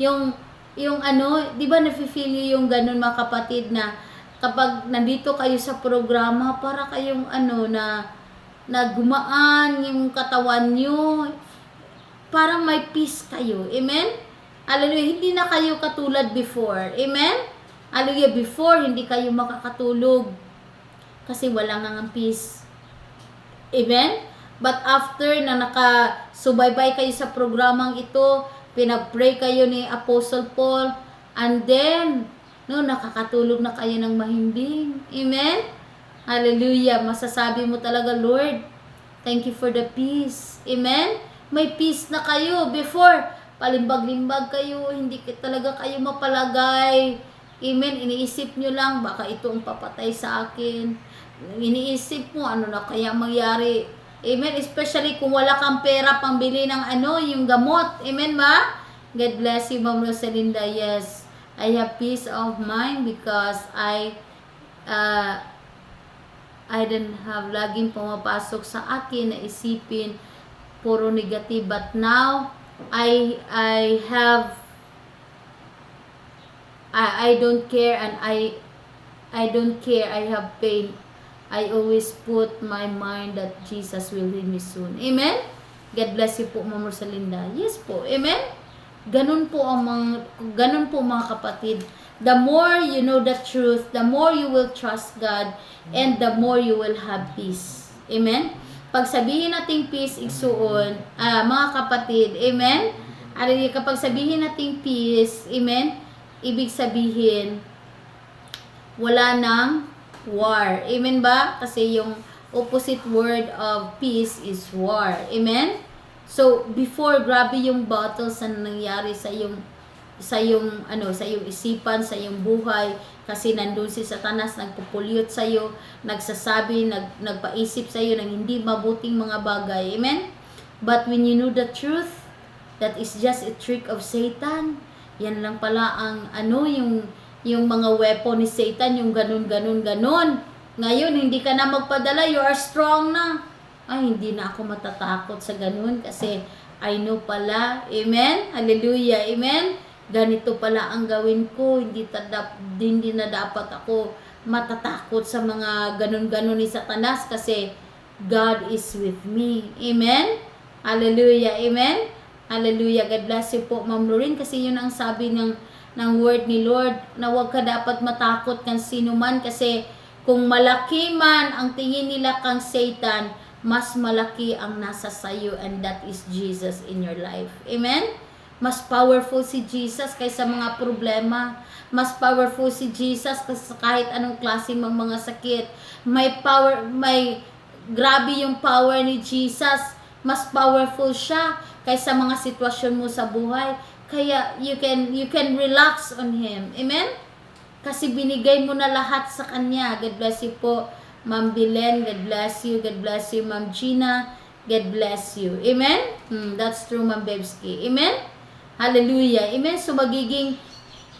Yung, yung ano, di ba nafe-feel yung ganun mga kapatid na kapag nandito kayo sa programa, para kayong ano na, na gumaan yung katawan nyo. Parang may peace kayo. Amen? Hallelujah. Hindi na kayo katulad before. Amen? Hallelujah. Before, hindi kayo makakatulog. Kasi wala nga ng peace. Amen? But after na nakasubaybay kayo sa programang ito, pinag-pray kayo ni Apostle Paul, and then, no, nakakatulog na kayo ng mahimbing. Amen? Hallelujah. Masasabi mo talaga, Lord, thank you for the peace. Amen? May peace na kayo. Before, palimbag-limbag kayo, hindi talaga kayo mapalagay. Amen? Iniisip nyo lang, baka ito ang papatay sa akin. Iniisip mo, ano na kaya mangyari. Amen? Especially kung wala kang pera pambili ng ano, yung gamot. Amen ba? God bless you, Ma'am Rosalinda. Yes, I have peace of mind because I uh, I don't have laging pumapasok sa akin na isipin puro negative but now I I have I I don't care and I I don't care I have pain I always put my mind that Jesus will heal me soon. Amen? God bless you po Ma'am Rosalinda. Yes po. Amen? Ganun po ang mga ganun po mga kapatid. The more you know the truth the more you will trust God and the more you will have peace. Amen? Pag sabihin nating peace igsuon, ah, mga kapatid, amen? Ari kapag sabihin nating peace, amen? Ibig sabihin wala nang war. Amen ba? Kasi yung opposite word of peace is war. Amen? So, before, grabe yung battles na nangyari sa yung sa yung ano sa yung isipan sa yung buhay kasi nandun si Satanas nagpupulyot sa iyo nagsasabi nag nagpaisip sa iyo ng hindi mabuting mga bagay amen but when you know the truth that is just a trick of Satan yan lang pala ang ano yung yung mga weapon ni Satan yung ganun ganun ganun ngayon hindi ka na magpadala you are strong na ay hindi na ako matatakot sa ganun kasi I know pala amen hallelujah amen ganito pala ang gawin ko, hindi, tadap, hindi na dapat ako matatakot sa mga ganun-ganun ni Satanas kasi God is with me. Amen? Hallelujah. Amen? Hallelujah. God bless you po, Ma'am Lorin, kasi yun ang sabi ng, ng word ni Lord, na huwag ka dapat matakot kang sino man kasi kung malaki man ang tingin nila kang Satan, mas malaki ang nasa sayo and that is Jesus in your life. Amen? Mas powerful si Jesus kaysa mga problema. Mas powerful si Jesus kaysa kahit anong klaseng mga, mga sakit. May power, may grabe yung power ni Jesus. Mas powerful siya kaysa mga sitwasyon mo sa buhay. Kaya you can you can relax on him. Amen? Kasi binigay mo na lahat sa kanya. God bless you po. Ma'am Bilen, God bless you. God bless you, Ma'am Gina. God bless you. Amen? Hmm, that's true, Ma'am Bebski. Amen? Hallelujah. Amen. So magiging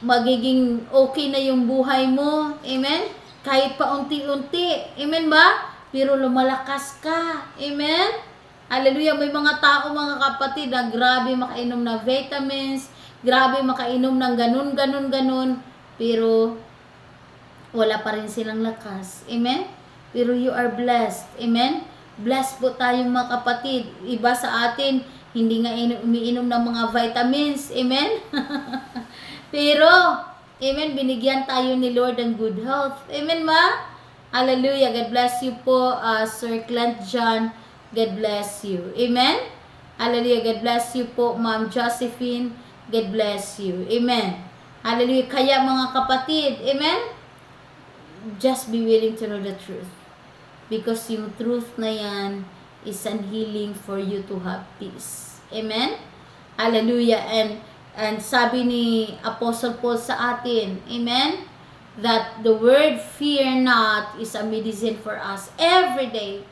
magiging okay na yung buhay mo. Amen. Kahit pa unti-unti. Amen ba? Pero lumalakas ka. Amen. Hallelujah. May mga tao, mga kapatid, na grabe makainom ng vitamins, grabe makainom ng ganun, ganun, ganun. Pero wala pa rin silang lakas. Amen. Pero you are blessed. Amen. Blessed po tayong mga kapatid. Iba sa atin, hindi nga umiinom ng mga vitamins. Amen? Pero, amen, binigyan tayo ni Lord ng good health. Amen ma? Hallelujah. God bless you po, uh, Sir Clint John. God bless you. Amen? Hallelujah. God bless you po, Ma'am Josephine. God bless you. Amen. Hallelujah. Kaya mga kapatid, amen? Just be willing to know the truth. Because yung truth na yan, is an healing for you to have peace. Amen? Hallelujah. And and sabi ni Apostle Paul sa atin, amen? That the word fear not is a medicine for us every day.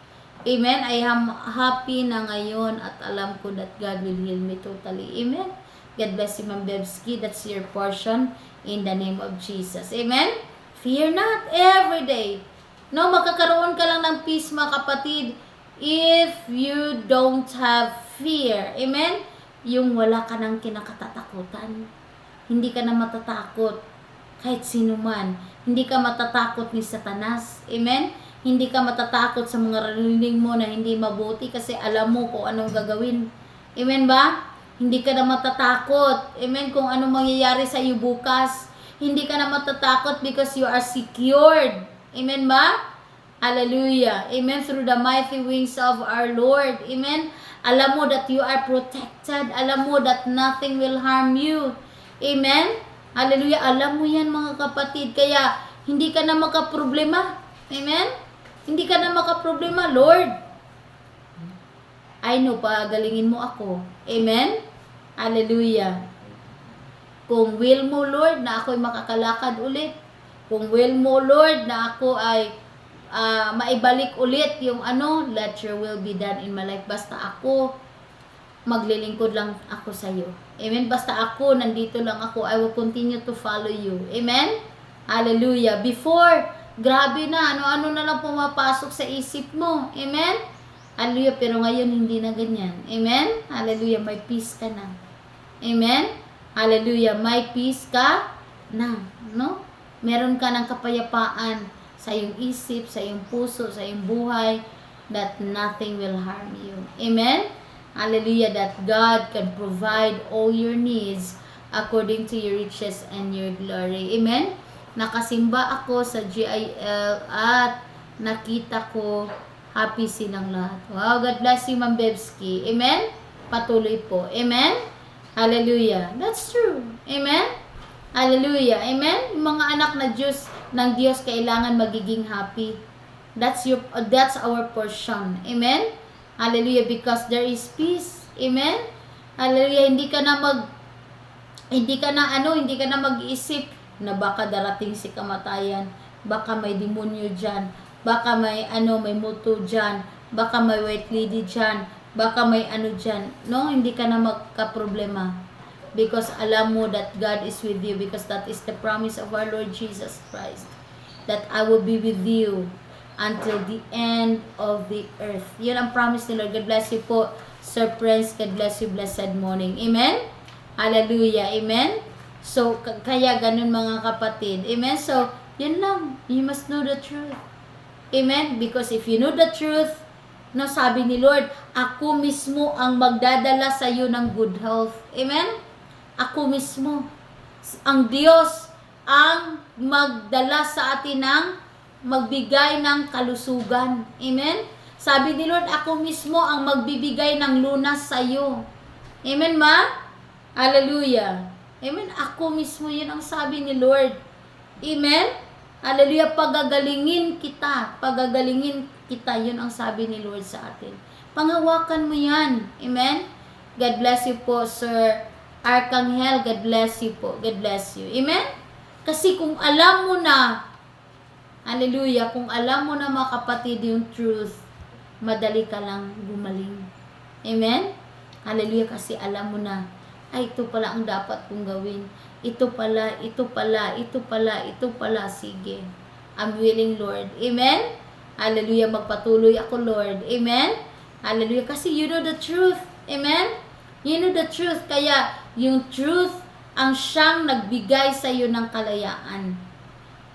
Amen? I am happy na ngayon at alam ko that God will heal me totally. Amen? God bless you, Ma'am Bebski. That's your portion in the name of Jesus. Amen? Fear not every day. No, magkakaroon ka lang ng peace, mga kapatid, if you don't have fear. Amen? Yung wala ka ng kinakatatakutan. hindi ka na matatakot kahit sino man. Hindi ka matatakot ni Satanas. Amen? Hindi ka matatakot sa mga rinig mo na hindi mabuti kasi alam mo kung anong gagawin. Amen ba? Hindi ka na matatakot. Amen? Kung anong mangyayari sa iyo bukas. Hindi ka na matatakot because you are secured. Amen ba? Hallelujah. Amen. Through the mighty wings of our Lord. Amen. Alam mo that you are protected. Alam mo that nothing will harm you. Amen. Hallelujah. Alam mo yan mga kapatid. Kaya hindi ka na makaproblema. Amen. Hindi ka na makaproblema, Lord. I know, pagalingin mo ako. Amen. Hallelujah. Kung will mo, Lord, na ako'y makakalakad ulit. Kung will mo, Lord, na ako ay ah, maibalik ulit yung ano, let your will be done in my life. Basta ako, maglilingkod lang ako sa iyo. Amen? Basta ako, nandito lang ako. I will continue to follow you. Amen? Hallelujah. Before, grabe na, ano-ano na lang pumapasok sa isip mo. Amen? Hallelujah. Pero ngayon, hindi na ganyan. Amen? Hallelujah. May peace ka na. Amen? Hallelujah. May peace ka na. No? Meron ka ng kapayapaan sa iyong isip, sa iyong puso, sa iyong buhay, that nothing will harm you. Amen? Hallelujah. That God can provide all your needs according to your riches and your glory. Amen? Nakasimba ako sa GIL at nakita ko happy silang lahat. Wow, God bless you, Ma'am Bebski. Amen? Patuloy po. Amen? Hallelujah. That's true. Amen? Hallelujah. Amen? Yung mga anak na Diyos, ng Diyos, kailangan magiging happy. That's your that's our portion. Amen? Hallelujah. Because there is peace. Amen? Hallelujah. Hindi ka na mag hindi ka na ano, hindi ka na mag-iisip na baka darating si kamatayan, baka may demonyo diyan, baka may ano, may multo diyan, baka may white lady diyan, baka may ano diyan. No, hindi ka na magka-problema because alam mo that God is with you because that is the promise of our Lord Jesus Christ that I will be with you until the end of the earth. Yun ang promise ni Lord. God bless you po, Sir Prince. God bless you. Blessed morning. Amen? Hallelujah. Amen? So, kaya ganun mga kapatid. Amen? So, yun lang. You must know the truth. Amen? Because if you know the truth, no, sabi ni Lord, ako mismo ang magdadala sa iyo ng good health. Amen? Ako mismo. Ang Diyos ang magdala sa atin ng magbigay ng kalusugan. Amen? Sabi ni Lord, ako mismo ang magbibigay ng lunas sa iyo. Amen, ma? Hallelujah. Amen. Ako mismo yun ang sabi ni Lord. Amen? Hallelujah. Pagagalingin kita. Pagagalingin kita. Yun ang sabi ni Lord sa atin. Panghawakan mo yan. Amen? God bless you po, Sir Arkanghel. God bless you po. God bless you. Amen? Kasi kung alam mo na, hallelujah, kung alam mo na mga kapatid yung truth, madali ka lang gumaling. Amen? Hallelujah, kasi alam mo na, ay, ito pala ang dapat kong gawin. Ito pala, ito pala, ito pala, ito pala. Sige. I'm willing, Lord. Amen? Hallelujah. Magpatuloy ako, Lord. Amen? Hallelujah. Kasi you know the truth. Amen? You know the truth. Kaya, yung truth ang siyang nagbigay sa iyo ng kalayaan.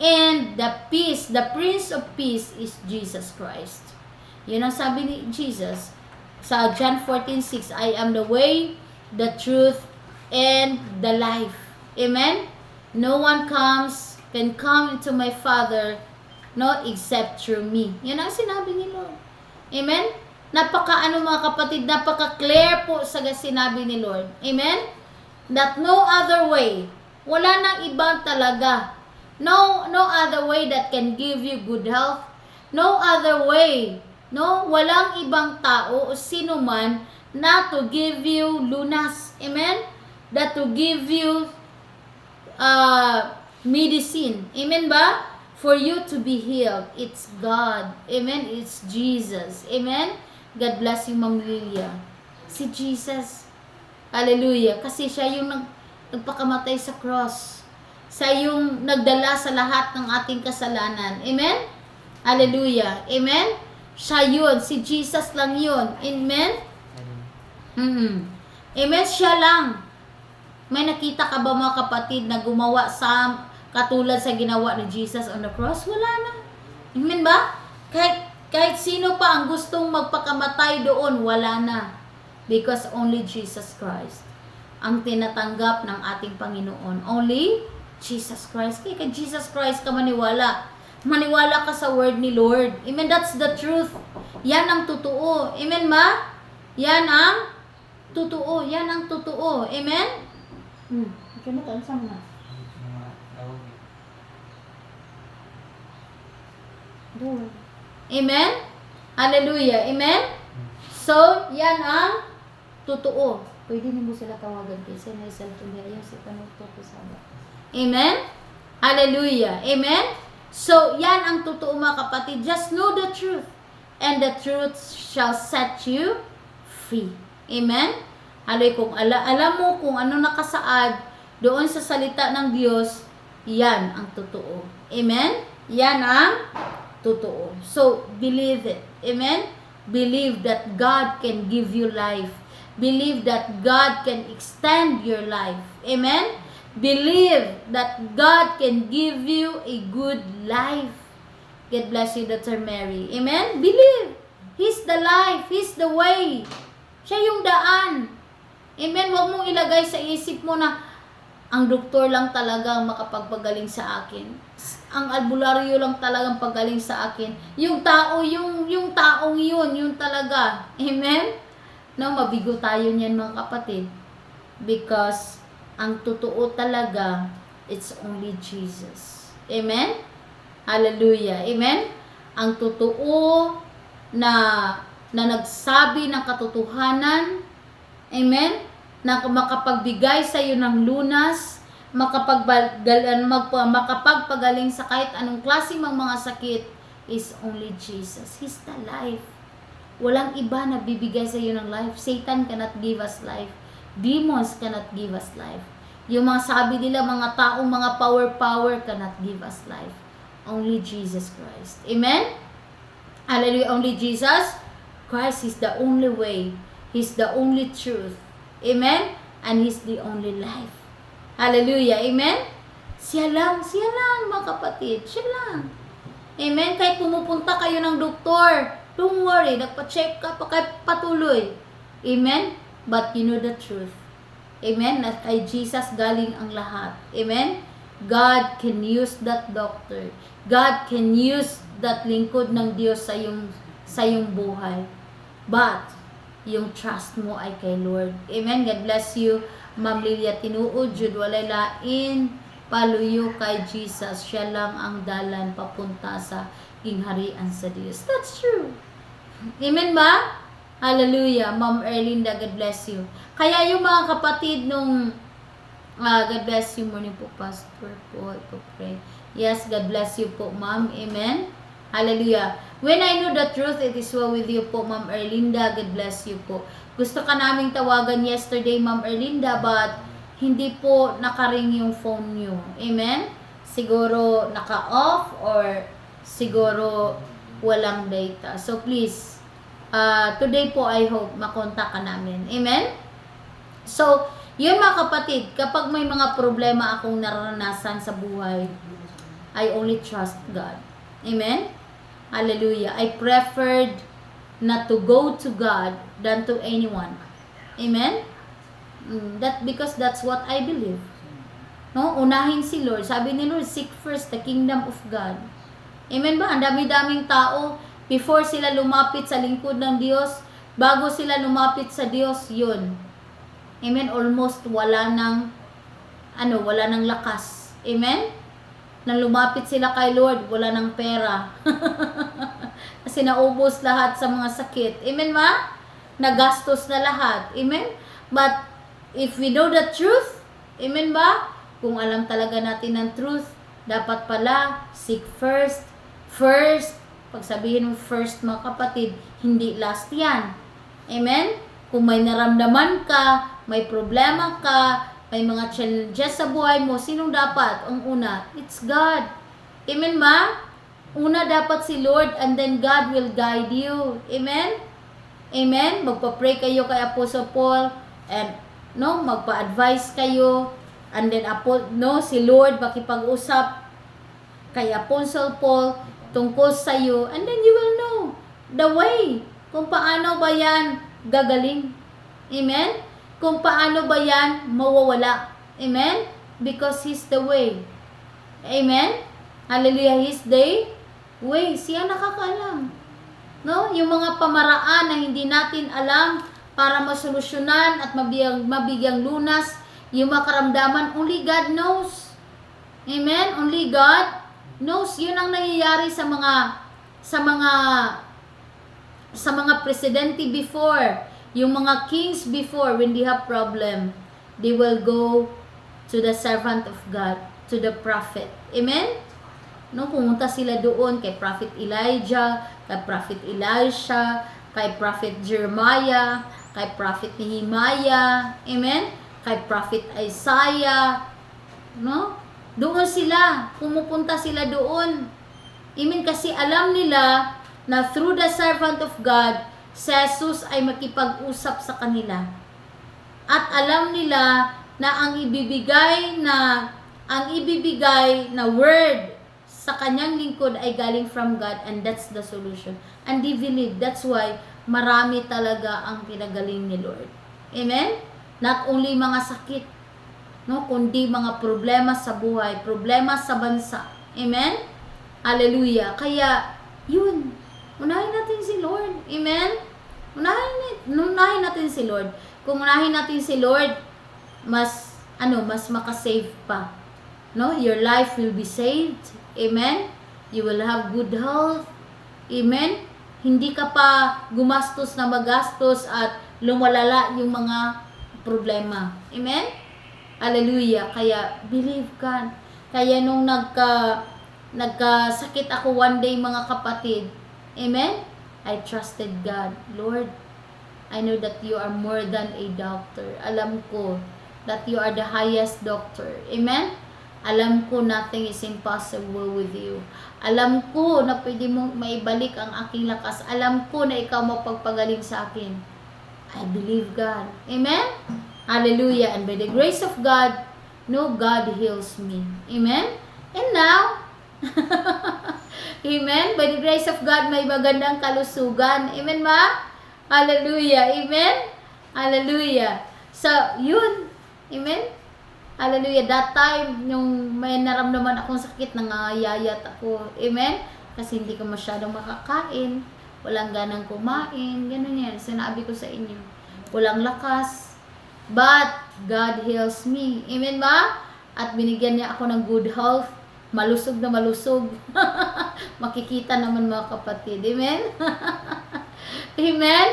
And the peace, the Prince of Peace is Jesus Christ. Yun ang sabi ni Jesus sa John 14:6, I am the way, the truth, and the life. Amen? No one comes, can come into my Father, no, except through me. Yan ang sinabi ni Lord. Amen? Napaka ano mga kapatid, napaka clear po sa sinabi ni Lord. Amen? That no other way, wala nang ibang talaga. No, no other way that can give you good health. No other way. No, walang ibang tao o sino man na to give you lunas. Amen? That to give you uh, medicine. Amen ba? For you to be healed. It's God. Amen? It's Jesus. Amen? God bless you, Ma'am Lilia. Si Jesus. Hallelujah. Kasi siya yung nag, nagpakamatay sa cross. Siya yung nagdala sa lahat ng ating kasalanan. Amen? Hallelujah. Amen? Siya yun. Si Jesus lang yun. Amen? Mm Amen? Siya lang. May nakita ka ba mga kapatid na gumawa sa katulad sa ginawa ni Jesus on the cross? Wala na. Amen ba? Kahit, kahit sino pa ang gustong magpakamatay doon, wala na. Because only Jesus Christ ang tinatanggap ng ating Panginoon. Only Jesus Christ. Kaya kay Jesus Christ ka maniwala. Maniwala ka sa word ni Lord. Amen. That's the truth. Yan ang totoo. Amen ba? Yan ang totoo. Yan ang totoo. Amen? Hmm. Ikaw na tansang na. Amen? Hallelujah. Amen? So, yan ang totoo. Pwede niyo mo sila tawagan kasi may cellphone niya. Ayaw si Panuto ko sabi. Amen? Hallelujah. Amen? So, yan ang totoo mga kapatid. Just know the truth. And the truth shall set you free. Amen? Hallelujah. Kung ala, alam mo kung ano nakasaad doon sa salita ng Diyos, yan ang totoo. Amen? Yan ang totoo. So, believe it. Amen? Believe that God can give you life. Believe that God can extend your life. Amen? Believe that God can give you a good life. God bless you, Dr. Mary. Amen? Believe. He's the life. He's the way. Siya yung daan. Amen? Huwag mong ilagay sa isip mo na ang doktor lang talaga ang makapagpagaling sa akin. Ang albularyo lang talagang pagaling sa akin. Yung tao, yung, yung taong yun, yun talaga. Amen? No, mabigo tayo niyan mga kapatid. Because ang totoo talaga, it's only Jesus. Amen? Hallelujah. Amen? Ang totoo na na nagsabi ng katotohanan, amen, na makapagbigay sa iyo ng lunas, makapagbagal, mag, makapagpagaling sa kahit anong klase mang mga sakit, is only Jesus. He's the life. Walang iba na bibigay sa iyo ng life. Satan cannot give us life. Demons cannot give us life. Yung mga sabi nila, mga taong mga power-power cannot give us life. Only Jesus Christ. Amen? Hallelujah. Only Jesus Christ is the only way. He's the only truth. Amen? And He's the only life. Hallelujah. Amen? Siya lang, siya lang mga kapatid. Siya lang. Amen? Kahit pumupunta kayo ng doktor, don't worry, nagpa-check ka pa kahit patuloy. Amen? But you know the truth. Amen? At kay Jesus galing ang lahat. Amen? God can use that doctor. God can use that lingkod ng Diyos sa yung sa yung buhay. But yung trust mo ay kay Lord. Amen. God bless you. Ma'am Lilia tinuod jud walay lain paluyo kay Jesus. Siya lang ang dalan papunta sa gingharian sa Diyos. That's true. Amen ba? Hallelujah. Ma'am Erlinda, God bless you. Kaya yung mga kapatid nung Ah, God bless you morning po, Pastor po. Ito pray. Yes, God bless you po, Ma'am. Amen. Hallelujah. When I know the truth, it is well with you po, Ma'am Erlinda. God bless you po. Gusto ka naming tawagan yesterday, Ma'am Erlinda, but hindi po nakaring yung phone nyo. Amen? Siguro naka-off or siguro walang data. So please, uh, today po I hope makontak ka namin. Amen? So, yun mga kapatid, kapag may mga problema akong naranasan sa buhay, I only trust God. Amen? Hallelujah. I preferred not to go to God than to anyone. Amen? Mm, That because that's what I believe. No, unahin si Lord. Sabi ni Lord, seek first the kingdom of God. Amen ba? Ang dami-daming tao before sila lumapit sa lingkod ng Diyos, bago sila lumapit sa Diyos, yun. Amen. Almost wala nang ano, wala nang lakas. Amen. Nang lumapit sila kay Lord, wala nang pera. Kasi naubos lahat sa mga sakit. Amen ma? Nagastos na lahat. Amen? But if we know the truth, amen ba? Kung alam talaga natin ang truth, dapat pala seek first. First, pag sabihin mo first mga kapatid, hindi last yan. Amen? Kung may naramdaman ka, may problema ka, may mga challenges sa buhay mo, sinong dapat? Ang una, it's God. Amen ma? Una dapat si Lord and then God will guide you. Amen? Amen? Magpa-pray kayo kay Apostle Paul and no, magpa-advise kayo, and then, apo, no, si Lord makipag-usap kay Apostle Paul tungkol sa iyo, and then you will know the way kung paano ba yan gagaling. Amen? Kung paano ba yan mawawala. Amen? Because He's the way. Amen? Hallelujah. He's the way. Siya nakakaalam. No? Yung mga pamaraan na hindi natin alam para masolusyonan at mabiyang, mabigyang lunas yung mga karamdaman, only God knows. Amen? Only God knows. Yun ang nangyayari sa mga sa mga sa mga presidente before, yung mga kings before, when they have problem, they will go to the servant of God, to the prophet. Amen? No, pumunta sila doon kay Prophet Elijah, kay Prophet Elisha, kay Prophet Jeremiah, kay Prophet Nehemiah, amen? Kay Prophet Isaiah, no? Doon sila, pumupunta sila doon. Amen, kasi alam nila na through the servant of God, si Jesus ay makipag-usap sa kanila. At alam nila na ang ibibigay na ang ibibigay na word sa kanyang lingkod ay galing from God and that's the solution. And they believe. That's why marami talaga ang pinagaling ni Lord. Amen? Not only mga sakit, no, kundi mga problema sa buhay, problema sa bansa. Amen? Hallelujah. Kaya, yun, unahin natin si Lord. Amen? Unahin, unahin natin si Lord. Kung unahin natin si Lord, mas, ano, mas makasave pa. No? Your life will be saved. Amen? You will have good health. Amen? Hindi ka pa gumastos na magastos at lumalala yung mga problema. Amen? Hallelujah. Kaya believe ka. Kaya nung nagka nagkasakit ako one day mga kapatid. Amen? I trusted God. Lord, I know that you are more than a doctor. Alam ko that you are the highest doctor. Amen? Alam ko nothing is impossible with you. Alam ko na pwede mo maibalik ang aking lakas. Alam ko na ikaw mapagpagaling sa akin. I believe God. Amen? Hallelujah. And by the grace of God, no God heals me. Amen? And now, Amen? By the grace of God, may magandang kalusugan. Amen ma? Hallelujah. Amen? Hallelujah. So, yun. Amen? Hallelujah. That time, yung may naramdaman akong sakit, nangayayat ako. Amen? Kasi hindi ko masyadong makakain. Walang ganang kumain. Ganun yan. Sinabi ko sa inyo. Walang lakas. But, God heals me. Amen ba? At binigyan niya ako ng good health. Malusog na malusog. Makikita naman mga kapatid. Amen? Amen?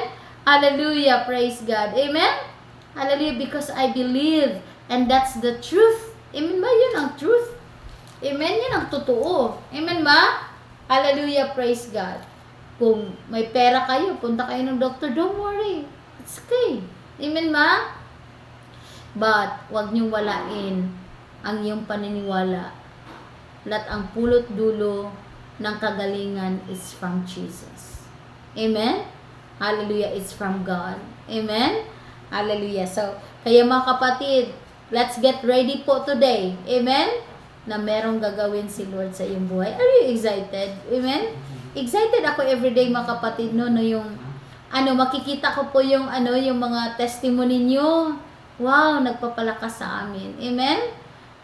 Hallelujah. Praise God. Amen? Hallelujah. Because I believe and that's the truth. Amen ba? Yun ang truth. Amen? Yan ang totoo. Amen ba? Hallelujah. Praise God. Kung may pera kayo, punta kayo ng doctor, don't worry. It's okay. Amen ba? But, wag niyong walain ang iyong paniniwala. Lat ang pulot dulo ng kagalingan is from Jesus. Amen? Hallelujah, it's from God. Amen? Hallelujah. So, kaya mga kapatid, let's get ready po today. Amen? Na merong gagawin si Lord sa iyong buhay. Are you excited? Amen? Excited ako everyday mga kapatid no, no yung ano makikita ko po yung ano yung mga testimony niyo. Wow, nagpapalakas sa amin. Amen?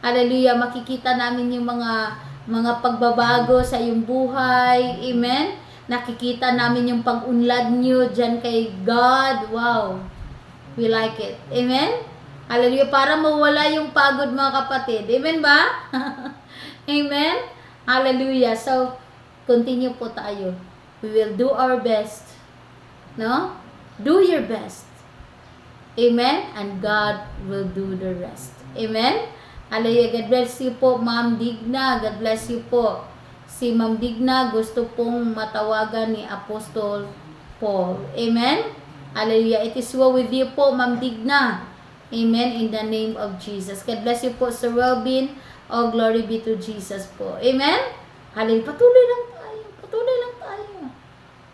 Hallelujah, makikita namin yung mga mga pagbabago sa iyong buhay. Amen? Nakikita namin yung pag-unlad niyo diyan kay God. Wow. We like it. Amen? Hallelujah. Para mawala yung pagod mga kapatid. Amen ba? Amen? Hallelujah. So, continue po tayo. We will do our best. No? Do your best. Amen? And God will do the rest. Amen? Hallelujah. God bless you po, Ma'am Digna. God bless you po. Si Ma'am Digna gusto pong matawagan ni Apostol Paul. Amen? Hallelujah. It is well with you po, Ma'am Digna. Amen. In the name of Jesus. God bless you po, Sir Robin. Oh, glory be to Jesus po. Amen? Hallelujah. Patuloy lang tayo. Patuloy lang tayo.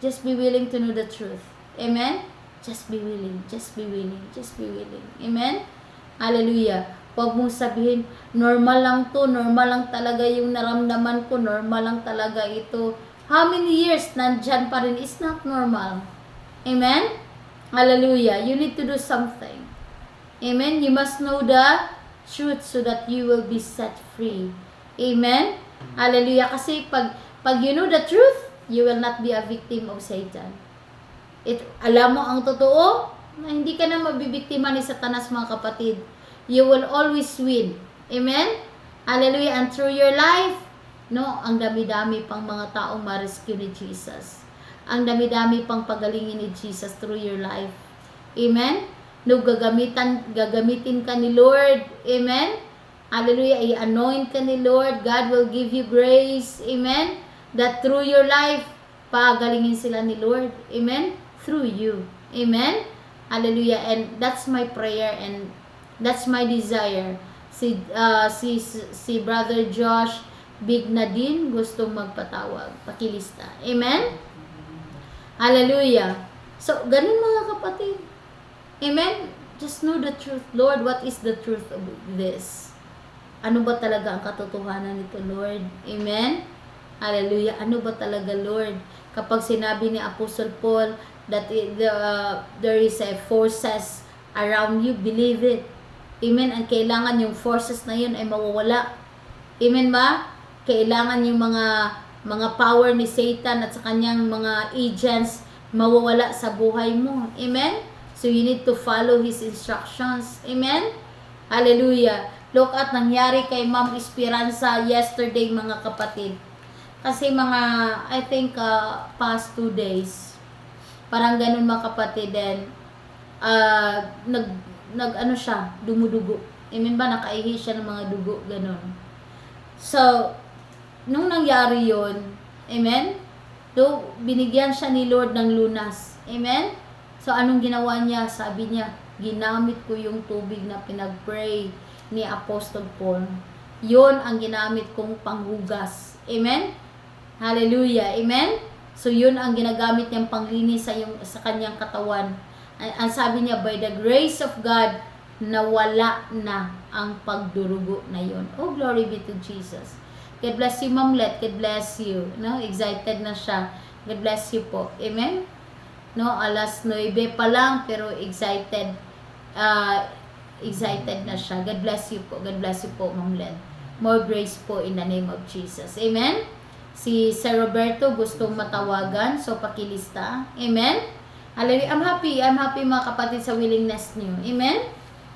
Just be willing to know the truth. Amen? Just be willing. Just be willing. Just be willing. Amen? Hallelujah. Huwag mong sabihin, normal lang to, normal lang talaga yung naramdaman ko, normal lang talaga ito. How many years nandyan pa rin is not normal. Amen? Hallelujah. You need to do something. Amen? You must know the truth so that you will be set free. Amen? Hallelujah. Kasi pag, pag you know the truth, you will not be a victim of Satan. It, alam mo ang totoo, na hindi ka na mabibiktima ni Satanas mga kapatid. You will always win. Amen? Hallelujah. And through your life, no, ang dami-dami pang mga taong ma-rescue ni Jesus. Ang dami-dami pang pagalingin ni Jesus through your life. Amen? No, gagamitan, gagamitin ka ni Lord. Amen? Hallelujah. I-anoint ka ni Lord. God will give you grace. Amen? That through your life, pagalingin sila ni Lord. Amen? Through you. Amen? Hallelujah. And that's my prayer and that's my desire. Si, ah, si, si Brother Josh Big na din gustong magpatawag. Pakilista. Amen? Hallelujah. So, ganun mga kapatid. Amen? Just know the truth. Lord, what is the truth of this? Ano ba talaga ang katotohanan nito, Lord? Amen? Hallelujah. Ano ba talaga, Lord? Kapag sinabi ni Apostle Paul that it- the, uh, there is a forces around you, believe it. Amen? Ang kailangan yung forces na yun ay mawawala. Amen ba? Kailangan yung mga mga power ni Satan at sa kanyang mga agents mawawala sa buhay mo. Amen? So you need to follow his instructions. Amen? Hallelujah. Look at nangyari kay Ma'am Esperanza yesterday mga kapatid. Kasi mga, I think, uh, past two days, parang ganun mga kapatid, then, uh, nag, nag, ano siya, dumudugo. Amen ba? Nakaihi siya ng mga dugo, ganun. So, nung nangyari yon amen, do binigyan siya ni Lord ng lunas. Amen? So, anong ginawa niya? Sabi niya, ginamit ko yung tubig na pinag-pray ni Apostle Paul. Yon ang ginamit kong panghugas. Amen? Hallelujah. Amen? So, yun ang ginagamit niyang panglinis sa, yung, sa kanyang katawan. Ang, sabi niya, by the grace of God, nawala na ang pagdurugo na yun. Oh, glory be to Jesus. God bless you, Ma'am Let. God bless you. No, excited na siya. God bless you po. Amen? No, alas 9 pa lang, pero excited. Uh, excited na siya. God bless you po. God bless you po, Ma'am Let. More grace po in the name of Jesus. Amen? Si Sir Roberto gustong matawagan, so pakilista. Amen? Hallelujah. I'm happy. I'm happy mga kapatid sa willingness niyo. Amen?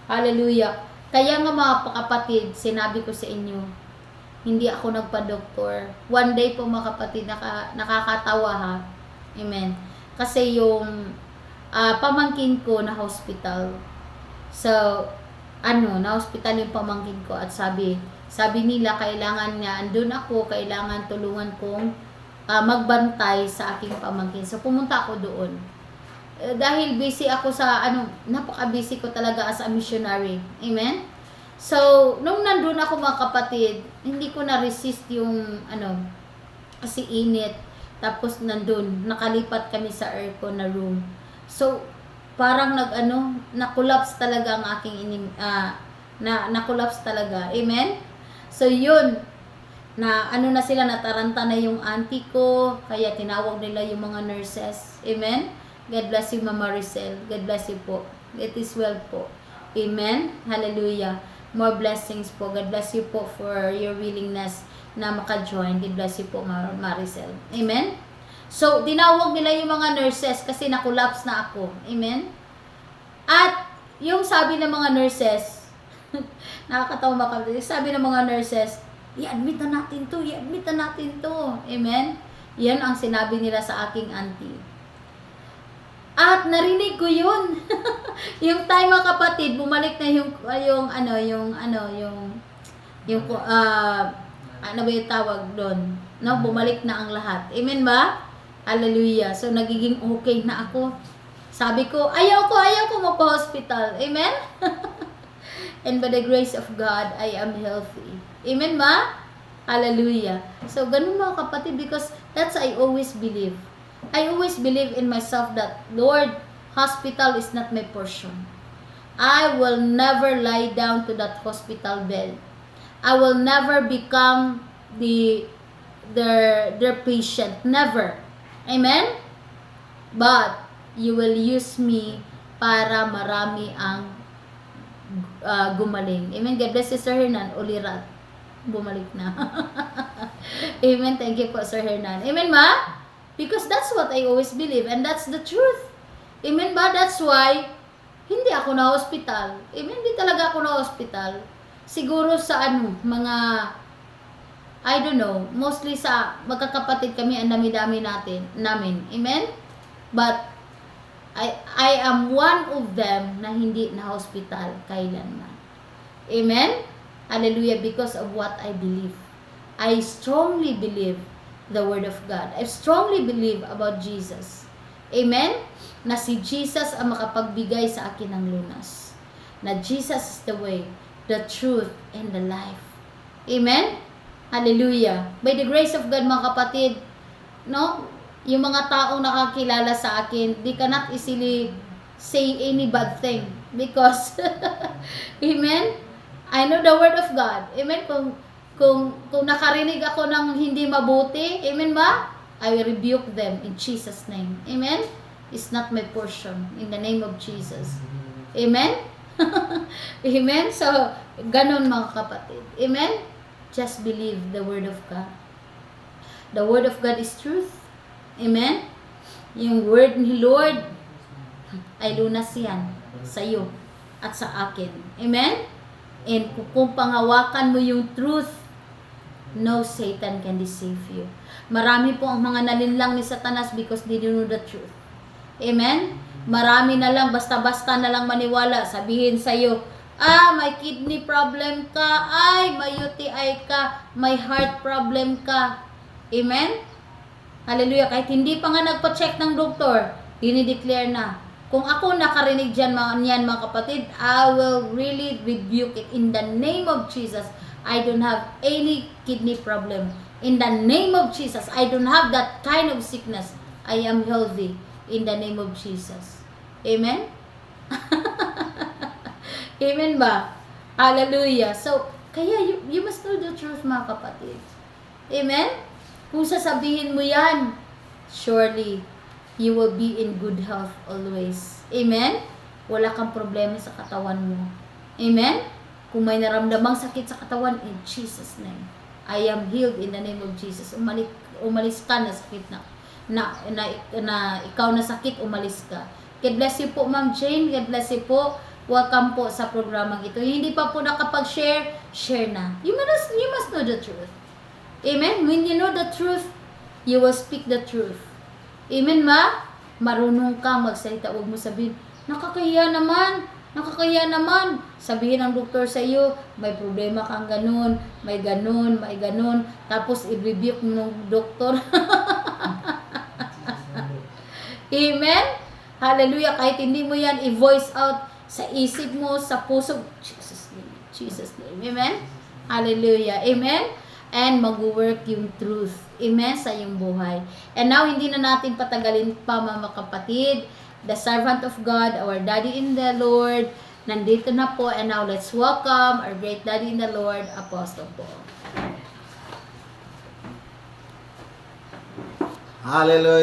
Hallelujah. Kaya nga mga kapatid, sinabi ko sa inyo, hindi ako nagpa-doktor. One day po mga kapatid, naka, nakakatawa ha. Amen. Kasi yung ah, pamangkin ko na hospital. So, ano, na hospital yung pamangkin ko at sabi, sabi nila kailangan nga andun ako, kailangan tulungan kong ah, magbantay sa aking pamangkin. So, pumunta ako doon. Eh, dahil busy ako sa ano, napaka-busy ko talaga as a missionary. Amen? So, nung nandun ako mga kapatid, hindi ko na-resist yung ano, kasi init. Tapos nandun, nakalipat kami sa aircon na room. So, parang nag ano, na-collapse talaga ang aking inim, ah, na na-collapse talaga. Amen? So, yun, na ano na sila, nataranta na yung auntie ko, kaya tinawag nila yung mga nurses. Amen? God bless you, Mama Maricel. God bless you po. It is well po. Amen? Hallelujah. More blessings po. God bless you po for your willingness na maka-join. God bless you po, Mar Maricel. Amen? So, tinawag nila yung mga nurses kasi na-collapse na ako. Amen? At, yung sabi ng mga nurses, nakakatawa makapit. Sabi ng mga nurses, i-admit na natin to, i-admit na natin to. Amen? Yan ang sinabi nila sa aking auntie. At narinig ko yun. yung time mga kapatid, bumalik na yung, yung ano, yung, ano, yung, yung, ah, ano ba yung tawag doon? No, bumalik na ang lahat. Amen ba? Hallelujah. So, nagiging okay na ako. Sabi ko, ayaw ko, ayaw ko magpa-hospital. Amen? And by the grace of God, I am healthy. Amen ba? Hallelujah. So, ganun mga kapatid because that's I always believe. I always believe in myself that, Lord, hospital is not my portion. I will never lie down to that hospital bed. I will never become the their their patient. Never. Amen? But you will use me para marami ang uh, gumaling. Amen. God bless you, Sir Hernan. Ulirat. Bumalik na. Amen. Thank you po, Sir Hernan. Amen, ma? Because that's what I always believe and that's the truth. Amen ba? That's why hindi ako na hospital. Amen. Hindi talaga ako na hospital. Siguro sa ano, mga I don't know, mostly sa magkakapatid kami, ang dami-dami natin, namin. Amen? But, I, I am one of them na hindi na hospital kailanman. Amen? Hallelujah, because of what I believe. I strongly believe the Word of God. I strongly believe about Jesus. Amen? Na si Jesus ang makapagbigay sa akin ng lunas. Na Jesus is the way, the truth, and the life. Amen? Hallelujah. By the grace of God, mga kapatid, no? Yung mga taong nakakilala sa akin, they cannot easily say any bad thing because Amen. I know the word of God. Amen. Kung kung kung nakarinig ako ng hindi mabuti, amen ba? I will rebuke them in Jesus name. Amen. It's not my portion in the name of Jesus. Amen. amen. So, ganun mga kapatid. Amen. Just believe the word of God. The word of God is truth. Amen? Yung word ni Lord ay lunas yan sa iyo at sa akin. Amen? And kung- pangawakan mo yung truth, no Satan can deceive you. Marami po ang mga nalinlang ni Satanas because they don't know the truth. Amen? Marami na lang, basta-basta na lang maniwala, sabihin sa iyo, ah, may kidney problem ka, ay, may UTI ka, may heart problem ka. Amen? Hallelujah. Kahit hindi pa nga nagpa-check ng doktor, dinideclare na. Kung ako nakarinig dyan mga, niyan mga kapatid, I will really rebuke it in the name of Jesus. I don't have any kidney problem. In the name of Jesus, I don't have that kind of sickness. I am healthy in the name of Jesus. Amen? Amen ba? Hallelujah. So, kaya you, you must know the truth mga kapatid. Amen? Kung sasabihin mo yan, surely you will be in good health always. Amen? Wala kang problema sa katawan mo. Amen? Kung may naramdamang sakit sa katawan, in Jesus' name, I am healed in the name of Jesus. Umalik, umalis ka na sakit na, na, na, na ikaw na sakit, umalis ka. God bless you po, Ma'am Jane. God bless you po. Welcome po sa programang ito. Yung Hindi pa po nakapag-share, share na. You must, you must know the truth. Amen? When you know the truth, you will speak the truth. Amen ma? Marunong ka magsalita. Huwag mo sabihin, nakakahiya naman, nakakahiya naman. Sabihin ng doktor sa iyo, may problema kang ganun, may ganun, may ganun. Tapos i-rebuke ng doktor. Amen? Hallelujah. Kahit hindi mo yan i-voice out sa isip mo, sa puso. Jesus name. Jesus name. Amen? Hallelujah. Amen? And mag-work yung truth. Amen? Sa iyong buhay. And now, hindi na natin patagalin pa mga kapatid. The servant of God, our daddy in the Lord, nandito na po. And now, let's welcome our great daddy in the Lord, Apostle Paul. Hallelujah.